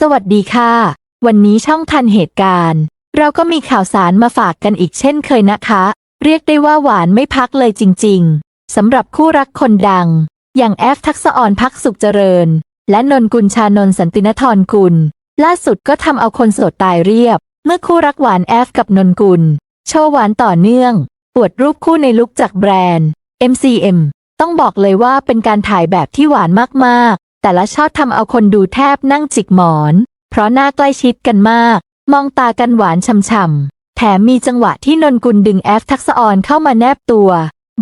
สวัสดีค่ะ วันนี้ช่องทันเหตุการณ์ เราก็มีข่าวสารมาฝากกันอีกเช่นเคยนะคะ เรียกได้ว่าหวานไม่พักเลยจริง ๆสำหรับคู่รักคนดัง อย่างแอฟทักษะออนพักสุขเจริญ และนนกุลชานนสันตินทรกุล ล่าสุดก็ทำเอาคนโสดตายเรียบ เมื่อคู่รักหวานแอฟกับนนกุล โชว์หวานต่อเนื่องอวดรูปคู่ในลุคจากแบรนด์ MCM ต้องบอกเลยว่าเป็นการถ่ายแบบที่หวานมากๆ แต่ละช็อตทำเอาคนดูแทบนั่งจิกหมอน เพราะหน้าใกล้ชิดกันมาก มองตากันหวานช่ำๆแถมมีจังหวะที่นนกุลดึงแอฟทักษออนเข้ามาแนบตัว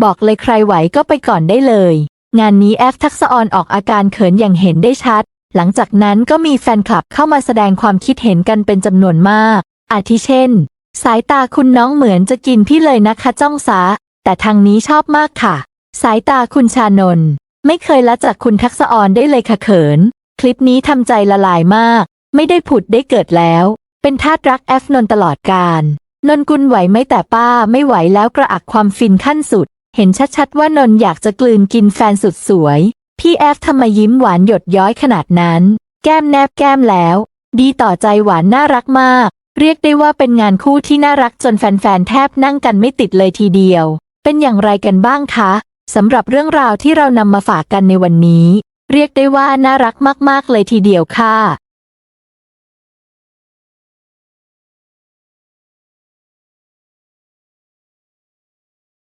บอกเลยใครไหวก็ไปก่อนได้เลย งานนี้แอฟทักษออนออกอาการเขินอย่างเห็นได้ชัด หลังจากนั้นก็มีแฟนคลับเข้ามาแสดงความคิดเห็นกันเป็นจำนวนมาก อาทิเช่น สายตาคุณน้องเหมือนจะกินพี่เลยนะคะจ้องซะแต่ทางนี้ชอบมากค่ะ สายตาคุณชานน ไม่เคยละจากคุณทักษออนได้เลยค่ะเขิน คลิปนี้ทำใจละลายมาก ไม่ได้ผุดได้เกิดแล้ว เป็นทาสรักแอฟนน์ตลอดการนนกุลไหวไหมแต่ป้าไม่ไหวแล้วกระอักความฟินขั้นสุด เห็นชัดๆว่านนอยากจะกลืนกินแฟนสุดสวย พี่แอฟทำไมยิ้มหวานหยดย้อยขนาดนั้น แก้มแนบแก้มแล้ว ดีต่อใจหวานน่ารักมาก เรียกได้ว่าเป็นงานคู่ที่น่ารักจนแฟนๆแทบนั่งกันไม่ติดเลยทีเดียว เป็นอย่างไรกันบ้างคะ สำหรับเรื่องราวที่เรานำมาฝากกันในวันนี้ เรียกได้ว่าน่ารักมาก ๆ เลยทีเดียวค่ะ